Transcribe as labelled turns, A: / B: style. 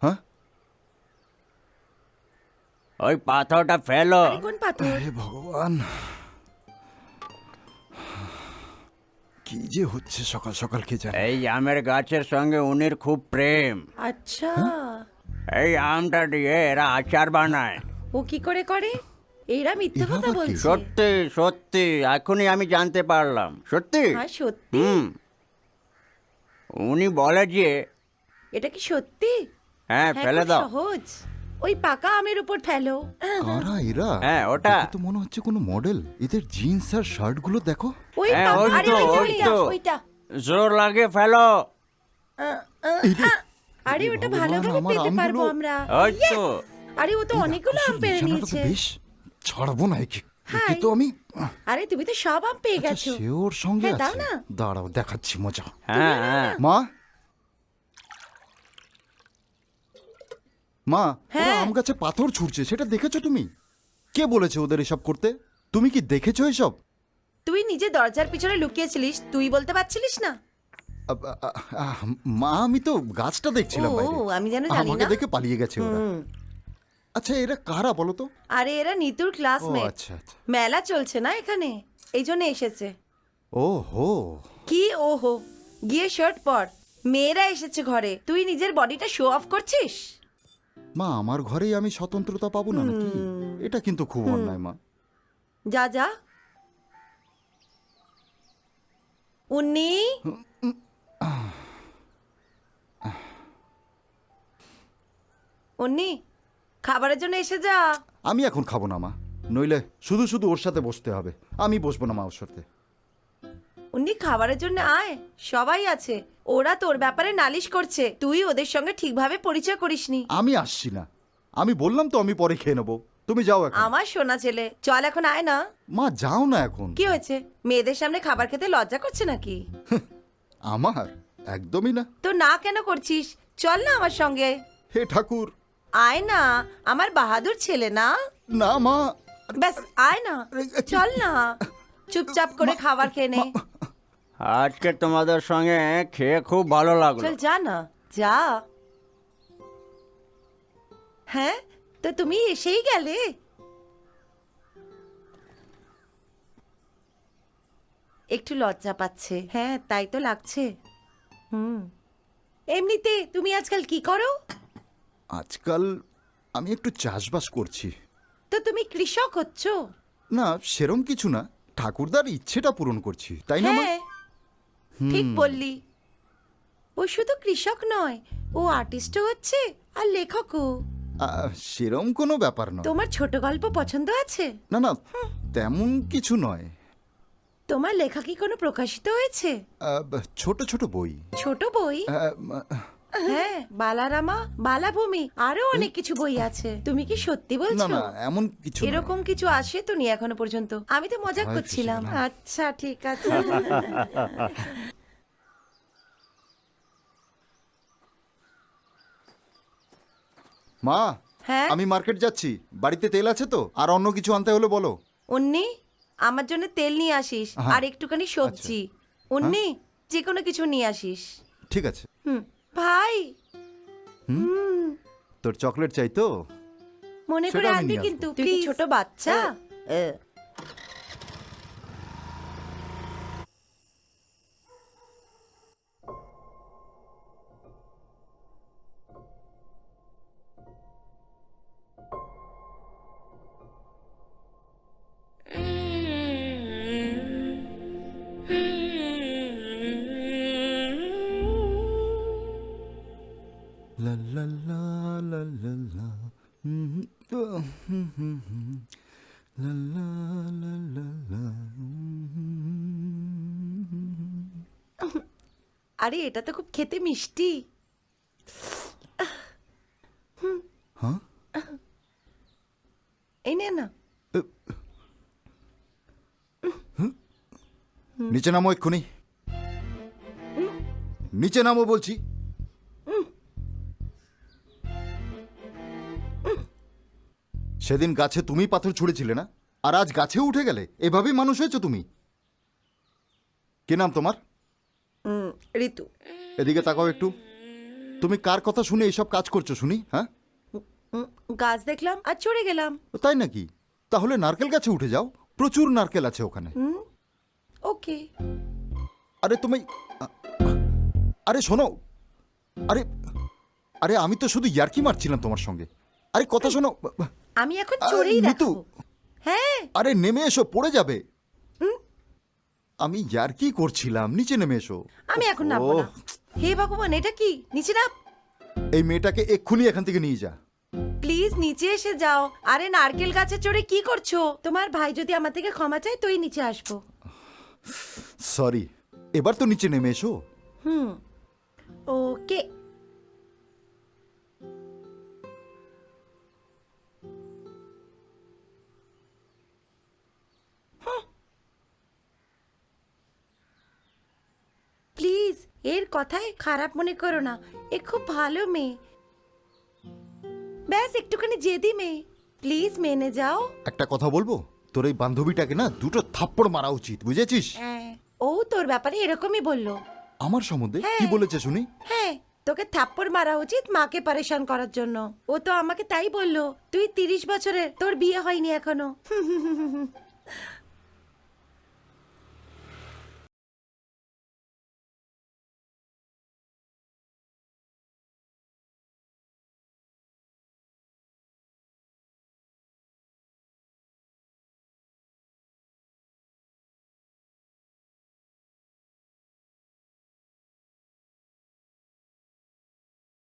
A: হ্যাঁ?
B: ওই পাথরটা ফেলো।
C: কোন পাথর?
A: হে ভগবান। কি যে হচ্ছে সকাল সকাল কে জানে।
B: এই আমের গাছের সঙ্গে উনির খুব প্রেম।
C: আচ্ছা।
B: এই আমটা দিয়ে এরা আচার বানায়।
C: ও কি করে করে? এরা মিথ্যে কথা বলছে।
B: সত্যি সত্যি এখনই আমি জানতে পারলাম। সত্যি?
C: হ্যাঁ সত্যি।
B: হুম। উনি বলে যে
C: এটা কি সত্যি?
B: হ্যাঁ
C: হ্যাঁ,
B: ফেলে
C: খুব
B: দাও।
C: সহজ। ওই পাকা আমের উপর ফেলো।
A: কারা এরা?
B: হ্যাঁ, ওটা।
A: দেখে তো মনে হচ্ছে কোনো মডেল। এদের জিন্স আর শার্টগুলো দেখো।
C: ওই
B: হ্যাঁ,
C: পাকা-
B: ওই
C: আরে
B: তো,
C: ওইটা,
B: ওই
C: ওইটা,
B: তো।
C: ওইটা।
B: জোর লাগে ফেলো।
A: এই রে,
C: আরে ওটা
A: ভগবান,
C: ভালোভাবে
A: আমার
C: পেতে পারব
A: আমগুলো-
C: আমরা।
B: ওই
C: Yes!
B: তো।
C: আরে ও তো অনেকগুলো আম
A: রাক্ষসের
C: পেরে
A: নিশানাটা তো
C: নিয়েছে।
A: বেশ ছাড়বো না একে। একে
C: হাই।
A: তো আমি
C: আরে তুমি তো সব আম পেয়ে
A: আচ্ছা
C: গেছো।
A: সে ওর সঙ্গে
C: হ্যাঁ, দাও
A: আছে।
C: না।
A: দাঁড়াও দেখাচ্ছি মজা।
B: হ্যাঁ হ্যাঁ।
A: মা মা ওরা
C: হ্যাঁ।
A: আম গাছে পাথর ছুটছে সেটা দেখেছ তুমি? কে বলেছে ওদের এসব করতে? তুমি কি দেখেছ এসব?
C: তুই নিজে দরজার পিছনে লুকিয়েছিলিস তুই বলতে পারছিলিস না।
A: আ- আ- আ- মা আমি তো গাছটা দেখছিলাম
C: ও,
A: বাইরে।
C: আমি যেন জানি
A: আমাকে
C: না।
A: দেখে পালিয়ে গেছে ওরা। আচ্ছা এরা কারা বলো তো?
C: আরে এরা নিতুর
A: ও
C: ক্লাসমেট
A: আচ্ছা আচ্ছা।
C: মেলা চলছে না এখানে? এই জন্য এসেছে।
A: ও হো।
C: কি ওহো গিয়ে শার্ট পর। মেয়েরা এসেছে ঘরে। তুই নিজের বডিটা শো অফ করছিস?
A: মা আমার ঘরেই আমি স্বতন্ত্রতা পাবো না নাকি? এটা কিন্তু খুব অন্যায় মা।
C: যা যা। উনি উনি খাবারের জন্য এসে যা।
A: আমি এখন খাব না মা। নইলে শুধু শুধু ওর সাথে বসতে হবে। আমি বসবো না মা ওর সাথে।
C: উন্নি খাবারের জন্য আয়। সবাই আছে। ওরা তোর ব্যাপারে নালিশ করছে। তুই ওদের সঙ্গে ঠিকভাবে পরিচয় করিসনি।
A: আমি আসছি না। আমি বললাম তো আমি পরে খেয়ে নেব। তুমি যাও এখন।
C: আমার সোনা ছেলে চল এখন আয় না।
A: মা যাও না এখন।
C: কি হয়েছে? মেয়েদের সামনে খাবার খেতে লজ্জা করছে নাকি?
A: আমার? একদমই না।
C: তো না কেন করছিস? চল না আমার সঙ্গে।
A: হে ঠাকুর।
C: আয় না। আমার বাহাদুর ছেলে না?
A: না মা।
C: ব্যাস আয় না। চল না। চুপচাপ করে খাবার খেয়ে নে।
B: আজকে তোমাদের সঙ্গে খেয়ে খুব ভালো লাগল।
C: চল যা না যা। হ্যাঁ তো তুমি এসেই গেলে? একটু লজ্জা পাচ্ছে। হ্যাঁ তাই তো লাগছে। হুম। এমনিতে তুমি আজকাল কি করো?
A: আজকাল আমি একটু চাষবাস করছি।
C: তো তুমি কৃষক হচ্ছ?
A: না সেরম কিছু না। ঠাকুরদার ইচ্ছেটা পূরণ করছি তাই না মা?
C: হ্যাঁ ঠিক বললি। ও শুধু কৃষক নয় ও আর্টিস্টও হচ্ছে আর লেখকও।
A: সেরম কোনো ব্যাপার না
C: তোমার ছোট গল্প পছন্দ আছে?
A: না না তেমন কিছু নয়।
C: তোমার লেখা কি কোনো প্রকাশিত হয়েছে?
A: ছোট ছোট বই।
C: ছোট বই? হ্যাঁ বালারামা বালাভূমি আরও অনেক কিছু বই আছে। তুমি কি সত্যি
A: না
C: বলছো?
A: না এমন কিছু।
C: এরকম কিছু আসে তো নি এখনও পর্যন্ত? আমি তো মজা করছিলাম। আচ্ছা ঠিক আছে।
A: মা
C: হ্যাঁ?
A: আমি মার্কেট যাচ্ছি। বাড়িতে তেল আছে তো? আর অন্য কিছু আনতে হলে বলো।
C: উন্নি আমার জন্য তেল নিয়ে আসিস
A: হ্যাঁ।
C: আর একটুখানি সবজি। উন্নি যে কোনো কিছু নিয়ে আসিস।
A: ঠিক আছে।
C: হুম। ভাই।
A: তোর চকলেট চাই তো?
C: মনে করে
A: আমি
C: আনবি কিন্তু তুই কি ছোট বাচ্চা?
A: লা লা লা লা হুম, আহ, হুম, হুম, হুম। লা লা লা লা লা, হুম।
C: আরে এটা তো খুব খেতে মিষ্টি।
A: হ্যাঁ
C: এই নে না।
A: নিচে নামো এক্ষুনি। নিচে নামো বলছি। সেদিন গাছে তুমি পাথর ছুঁড়েছিলে না? আর আজ গাছেও উঠে গেলে? এভাবেই মানুষ হয়েছো তুমি? কি নাম তোমার?
C: ঋতু।
A: এদিকে তাকাও একটু। তুমি কার কথা শুনে এইসব কাজ করছ শুনি হ্যাঁ?
C: গাছ দেখলাম আর চড়ে গেলাম।
A: তাই নাকি? তাহলে নারকেল গাছে উঠে যাও। প্রচুর নারকেল আছে ওখানে।
C: ওকে।
A: আরে তুমি আরে শোনো। আরে আরে আমি তো শুধু ইয়ার্কি মারছিলাম তোমার সঙ্গে। আরে কথা শোনো
C: আমি এখন চড়েই। দেখাবো হ্যাঁ।
A: আরে নেমে এসো পড়ে যাবে। আমি ইয়ার্কি করছিলাম? নিচে নেমে এসো।
C: আমি এখন নামবো না। হে ভগবান এটা কি? নিচে নাম।
A: এই মেয়েটাকে এক্ষুনি এখান থেকে নিয়ে যা।
C: প্লিজ নিচে এসে যাও। আরে নারকেল গাছে চড়ে কি করছ? তোমার ভাই যদি আমার থেকে ক্ষমা চায় তুই নিচে আসব।
A: সরি এবার তো নিচে নেমে এসো।
C: হুম। ওকে। এর কথায় খারাপ মনে করো না। এ খুব ভালো মেয়ে। ব্যাস একটুখানি জেদি মেয়ে। প্লিজ মেনে যাও।
A: একটা কথা বলব? তোর এই বান্ধবীটাকে না দুটো থাপ্পড় মারা উচিত বুঝেছিস?
C: হ্যাঁ ও তোর ব্যাপারে এরকমই বলল।
A: আমার সম্বন্ধে? কি
C: হ্যাঁ।
A: বলেছে শুনি?
C: হ্যাঁ তোকে থাপ্পড় মারা উচিত মাকে পারেশান করার জন্য। ও তো আমাকে তাই বলল তুই তিরিশ বছরের তোর বিয়ে হয়নি এখনও।